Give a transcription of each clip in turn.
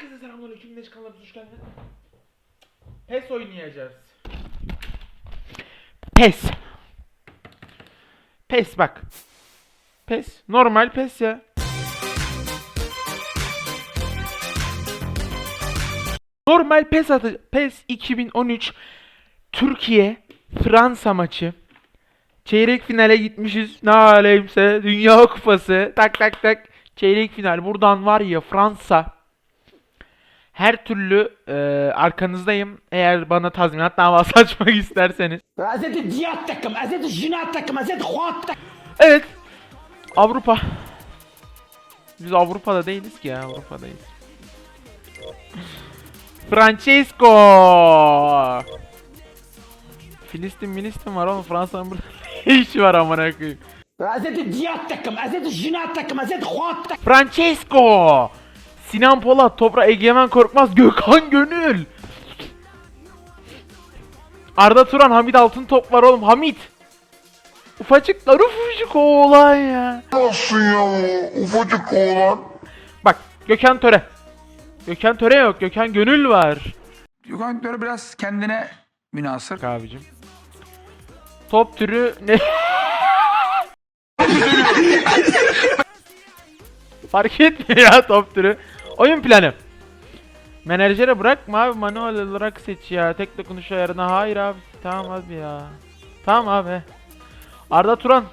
Herkese selamünaleyküm. Neş kanalına hoş geldiniz. PES oynayacağız. PES. PES bak. PES. Normal PES ya. Normal PES adı. PES 2013 Türkiye Fransa maçı. Çeyrek finale gitmişiz. Ne aleyhimse. Dünya kupası. Tak tak tak. Çeyrek final. Buradan var ya Fransa. Her türlü e, arkanızdayım. Eğer bana tazminat davası açmak isterseniz. Hazreti cihat takım, Hazreti jinat takım, Hazreti Huat takım. Evet. Avrupa. Biz Avrupa'da değiliz ki ya. Avrupa'dayız. Francesco. Filistin Filistin var oğlum Fransa'nın burada ne işi var amına koyayım. Hazreti cihat takım, Hazreti jinat takım, Hazreti Huat takım. Francesco. Sinan Polat, Topra Egemen Korkmaz, Gökhan Gönül. Arda Turan, Hamit Altın top var oğlum. Hamit. Ufacıklar ufacık oğlan ya. Nasılsın ya o ufacık oğlan? Bak Gökhan Töre. Gökhan Töre yok. Gökhan Gönül var. Gökhan Töre biraz kendine münasır. Abicim. Top türü ne? Fark etmiyor ya top türü. Oyun planı. Menajere bırakma abi manuel olarak seç ya. Tek dokunuş ayarına hayır abi. Tamam abi ya. Tamam abi. Arda Turan.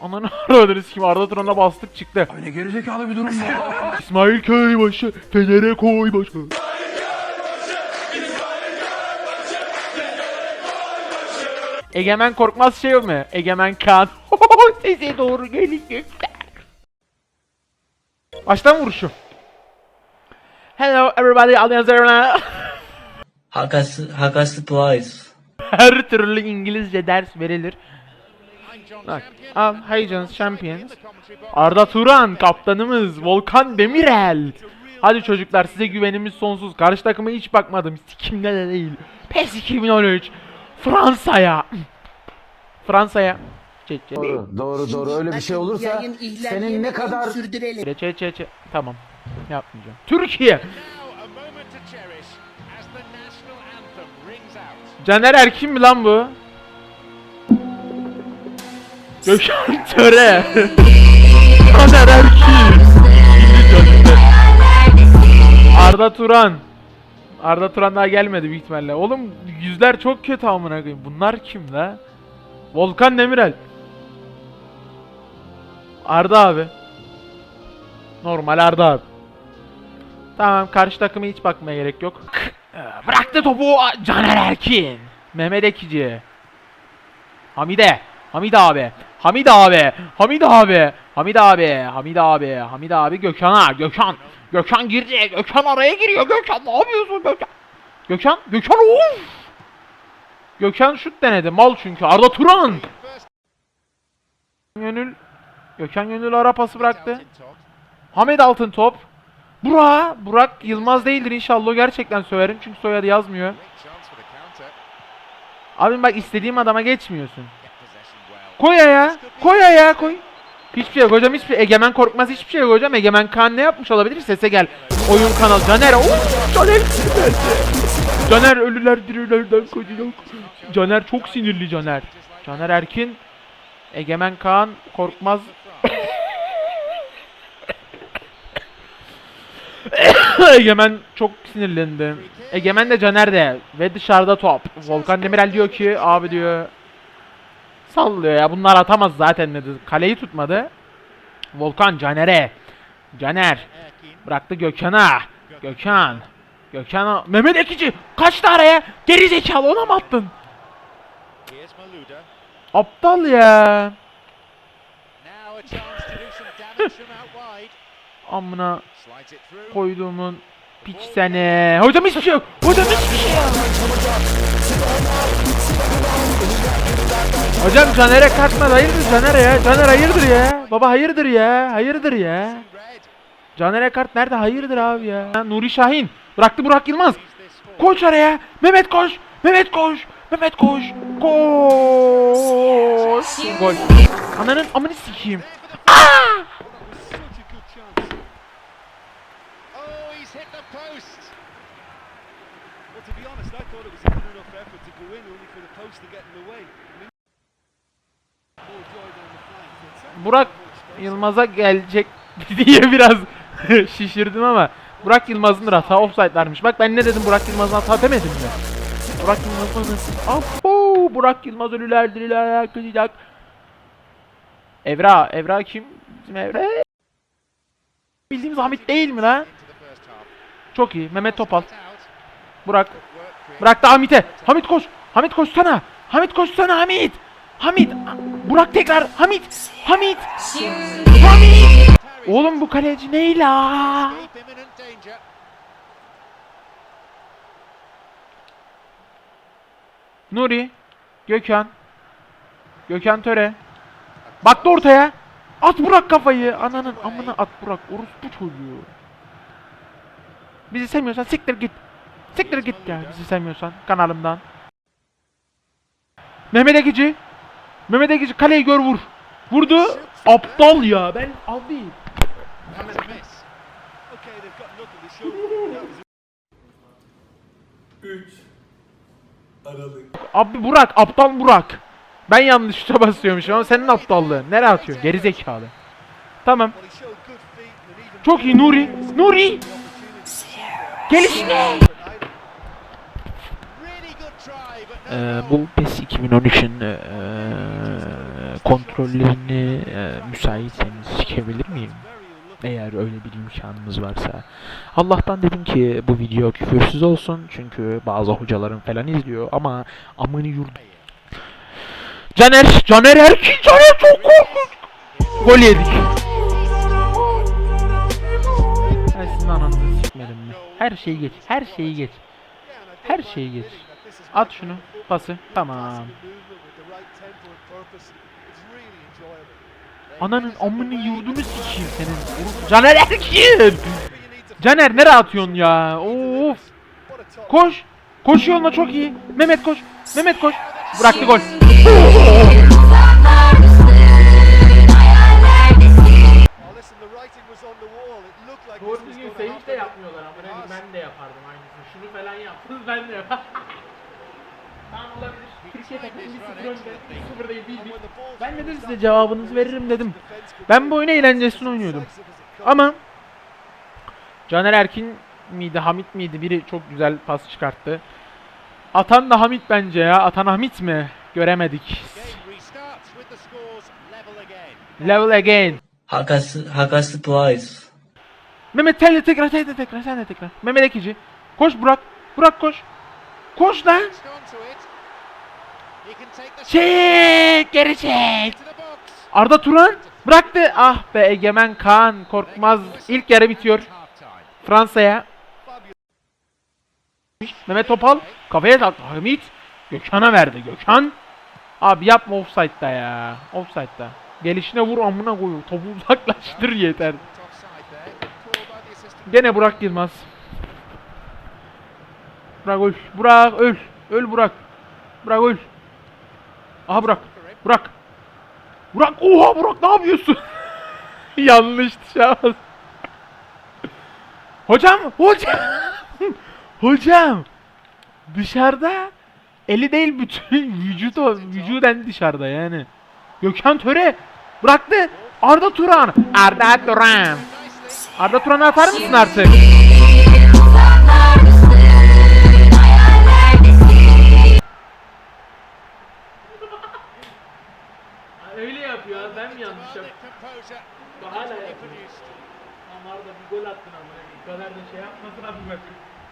Ananı aradınız kim? Arda Turan'a bastık çıktı. Ne gerizekalı bir durum bu. İsmail Köybaşı, Fener'e koy başı. Egemen Korkmaz şey mi? Egemen Kan. Size doğru gelecekler. Baştan vuruşu. Hello everybody, Allianz Hakası, hakası twice. Her türlü İngilizce ders verilir. Bak, al Hey Jones Champions. Arda Turan kaptanımız Volkan Demirel. Hadi çocuklar size güvenimiz sonsuz. Karşı takıma hiç bakmadım. Sikimde de değil. PES 2013. Fransa'ya. Fransa'ya. Doğru, doğru, doğru. Öyle bir şey olursa senin ne kadar Çe çe çe çe. Tamam. Yapmayacağım. Türkiye. Caner Erkin mi lan bu? Gökhan Töre. Caner Erkin. Arda Turan. Arda Turan daha gelmedi büyük ihtimalle. Oğlum yüzler çok kötü amına koyayım. Bunlar kim la? Volkan Demirel. Arda abi. Normal Arda abi. Tamam karşı takıma hiç bakmaya gerek yok. Bıraktı topu Caner Erkin. Mehmet Ekici. Hamide. Hamide abi. Hamide abi. Hamide abi. Hamide abi. Hamide abi. Hamide abi Gökhan'a. Gökhan. Gökhan girdi. Gökhan araya giriyor. Gökhan ne yapıyorsun Gökhan? Gökhan. Gökhan of. Gökhan şut denedi. Mal çünkü. Arda Turan. Gönül. Gökhan Gönül ara pası bıraktı. Hamid Altın top. Burak. Burak Yılmaz değildir inşallah. Gerçekten söverim çünkü soyadı yazmıyor. Abim bak istediğim adama geçmiyorsun. Koy ya. Koy ya koy. Hiçbir şey yok hocam hiçbir Egemen korkmaz hiçbir şey yok hocam. Egemen Kaan ne yapmış olabilir? Sese gel. Oyun kanal. Caner. Of, Caner sinirlendi. Caner ölüler dirilerden kocuyor. Caner çok sinirli Caner. Caner Erkin. Egemen Kaan korkmaz. Egemen çok sinirlendi. Egemen de Caner de ve dışarıda top. Volkan Demirel diyor ki abi diyor sallıyor ya bunlar atamaz zaten dedi. Kaleyi tutmadı. Volkan Caner'e. Caner bıraktı Gökhan'a. Gökhan. Gökhan Mehmet Ekici kaçtı araya. Geri zekalı ona mı attın? Aptal ya. Amına koyduğumun piç seni. Hocam hiçbir şey yok. Hocam hiçbir şey yok. Hocam Caner'e kalkma hayırdır Caner ya? Caner hayırdır ya? Baba hayırdır ya? Hayırdır ya? Caner kart nerede? Hayırdır abi ya? Nuri Şahin. Bıraktı Burak Yılmaz. Koş araya. Mehmet koş. Mehmet koş. Mehmet koş. Koş. Gol. Ananın amını sikeyim. Oh, post. Well, to be honest, I thought it was a good enough effort to go in, only for the post to get in the way. Burak. Yılmaz'a gelecek diye biraz şişirdim ama Burak Yılmaz'ın hata offside'larmış. Bak ben ne dedim Burak Yılmaz'ın hata demedim mi? Burak Yılmaz'ın Apo Burak Yılmaz ölüler diriler kızacak. Evra, Evra kim? Bizim Evra. Bildiğimiz Hamit değil mi lan? Çok iyi. Mehmet Topal. Burak. Created. Bıraktı Hamit'e. Hamit koş. Hamit koşsana. Hamit koşsana Hamit. Hamit. Burak tekrar. Hamit. Hamit. Hamit. Oğlum bu kaleci ne la? Deep imminent danger. Nuri. Gökhan. Gökhan Töre. Baktı ortaya. At Burak kafayı. Ananın amına at Burak. Orospu çocuğu. Bizi sevmiyorsan siktir git. Siktir git ya bizi sevmiyorsan kanalımdan. Mehmet Ekici. Mehmet Ekici kaleyi gör vur. Vurdu. Aptal ya. Ben abi. Abi Burak. Aptal Burak. Ben yanlış tuşa basıyormuşum ama senin aptallığın. Nereye atıyorsun? Geri zekalı. Tamam. Çok iyi Nuri. Nuri. No Ee, bu PES 2013'ün ee, kontrollerini ee, müsaitseniz çekebilir miyim? Eğer öyle bir imkanınız varsa. Allah'tan dedim ki bu video küfürsüz olsun çünkü bazı hocalarım falan izliyor ama amını yurdu. Caner, Caner Erkin, Caner çok korkunç. Gol yedik. Her şeyi geç, her şeyi geç. Her şeyi geç. At şunu, pası, tamam. Ananın amını yurdunu sikeyim senin. Caner Erkin! Caner nereye atıyorsun ya? Of! Koş! Koş yoluna çok iyi. Mehmet koş. Mehmet koş. Bıraktı gol. Doğru düzgün sevinç de yapmıyorlar ama ben, de yapardım aynısını. Şunu falan yaptınız ben de yapardım. Tamam olabilir. Türkiye takımı 1-0 önde. 1-0 değil 1 And when the ball's Ben dedim finished size cevabınızı veririm dedim. Ben bu oyunu eğlencesine oynuyordum. Ama Caner Erkin miydi, Hamit miydi? Biri çok güzel pas çıkarttı. Atan da Hamit bence ya. Atan Hamit mi? Göremedik. Level again. Hakası, hakası twice. Mehmet sen de tekrar, sen de tekrar, sen de tekrar. Mehmet Ekici. Koş Burak. Burak koş. Koş lan. Çek, geri çek. Arda Turan bıraktı. Ah be Egemen Kaan Korkmaz. İlk yarı bitiyor. Fransa'ya. Mehmet Topal kafaya taktı. Hamit Gökhan'a verdi. Gökhan. Abi yapma offside'da ya. Offside'da. Gelişine vur amına koyuyor. Topu uzaklaştır yeter. Gene Burak Yılmaz. Burak öl. Burak öl. Öl Burak. Burak öl. Aha Burak. Burak. Burak. Oha Burak ne yapıyorsun? Yanlış şans. Hocam. Hocam. hocam. Dışarıda. Eli değil bütün vücut o. Vücuden dışarıda yani. Gökhan Töre. Bıraktı. Arda Turan. Arda Turan. Arda Turan'ı atar mısın artık? Öyle yapıyor. Ben mi yanlış composure. Hala yapıyor. produced. Aman da bir gol attın ama. Bu kadar da şey yapmasın abi bak.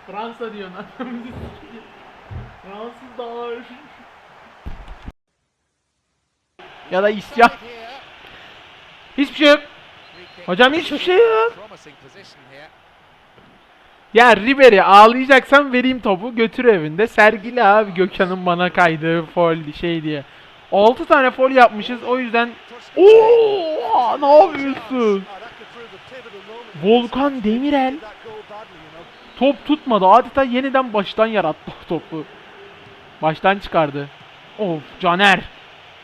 Fransa diyorsun adamımızı sikeyim. Fransız da var. ya da isyan. Hiçbir şey yok. Hocam hiçbir şey yok. Ya Ribery ağlayacaksan vereyim topu götür evinde. Sergili abi Gökhan'ın bana kaydığı foul şey diye. 6 tane foul yapmışız o yüzden Oo, ne yapıyorsun? Volkan Demirel top tutmadı. Adeta yeniden baştan yarattı topu. Baştan çıkardı. Of Caner.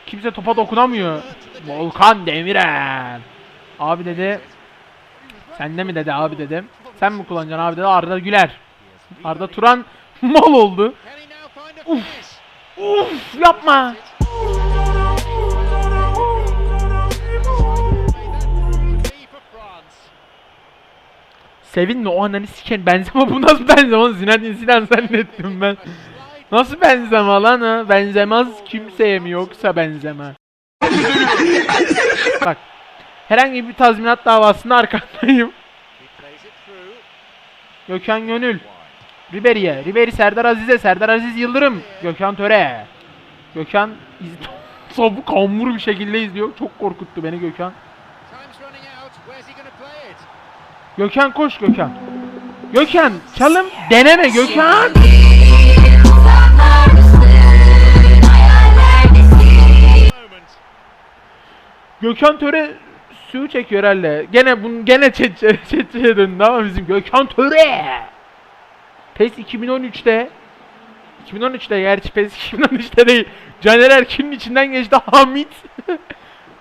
Kimse topa dokunamıyor. Volkan Demirel. Abi dedi. Sende mi dedi abi dedim. Sen mi kullanacaksın abi dedi Arda Güler. Arda Turan mal oldu. Finish? Uf yapma. Sevinme o ananı siken benzeme bu nasıl benzeme Zinedine Zidane zannettim ben. Nasıl benzeme lan ha? Benzemez kimseye mi yoksa benzeme. Bak herhangi bir tazminat davasında arkandayım. Gökhan Gönül. Ribery'e. Ribery Serdar Aziz'e. Serdar Aziz Yıldırım. Gökhan Töre. Gökhan iz... topu kambur bir şekilde izliyor. Çok korkuttu beni Gökhan. Gökhan koş Gökhan. Gökhan çalım deneme Gökhan. Gökhan Töre suyu çekiyor herhalde. Gene bunu gene çetçe çetçeye döndü ama bizim Gökhan Töre. PES 2013'te 2013'te gerçi PES 2013'te değil. Caner Erkin'in içinden geçti Hamit.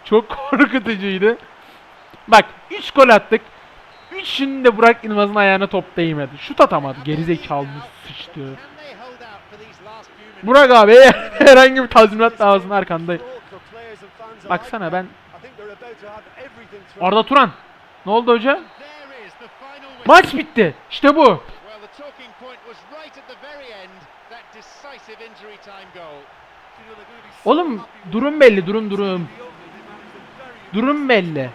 Çok korkutucuydu. Bak 3 gol attık. Üçünün de Burak Yılmaz'ın ayağına top değmedi. Şut atamadı. Gerizekalı sıçtı. Burak abi herhangi bir tazminat davasının arkandayım. Baksana ben Arda Turan. Ne oldu hoca? Maç bitti. İşte bu. Oğlum durum belli durum durum. Durum belli.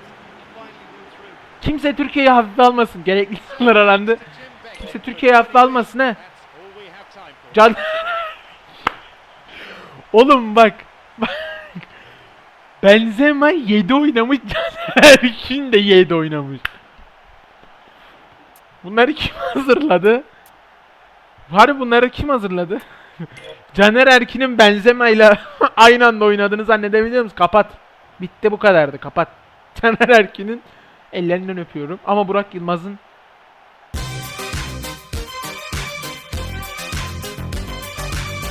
Kimse Türkiye'yi hafife almasın. Gerekli insanlar arandı. Kimse Türkiye'yi hafife almasın he. Can... Oğlum bak. Benzema 7 oynamış. Erkin de 7 oynamış. Bunları kim hazırladı? Var bunları kim hazırladı? Caner Erkin'in Benzema ile aynı anda oynadığını zannedebiliyor musun? Kapat. Bitti bu kadardı. Kapat. Caner Erkin'in ellerinden öpüyorum. Ama Burak Yılmaz'ın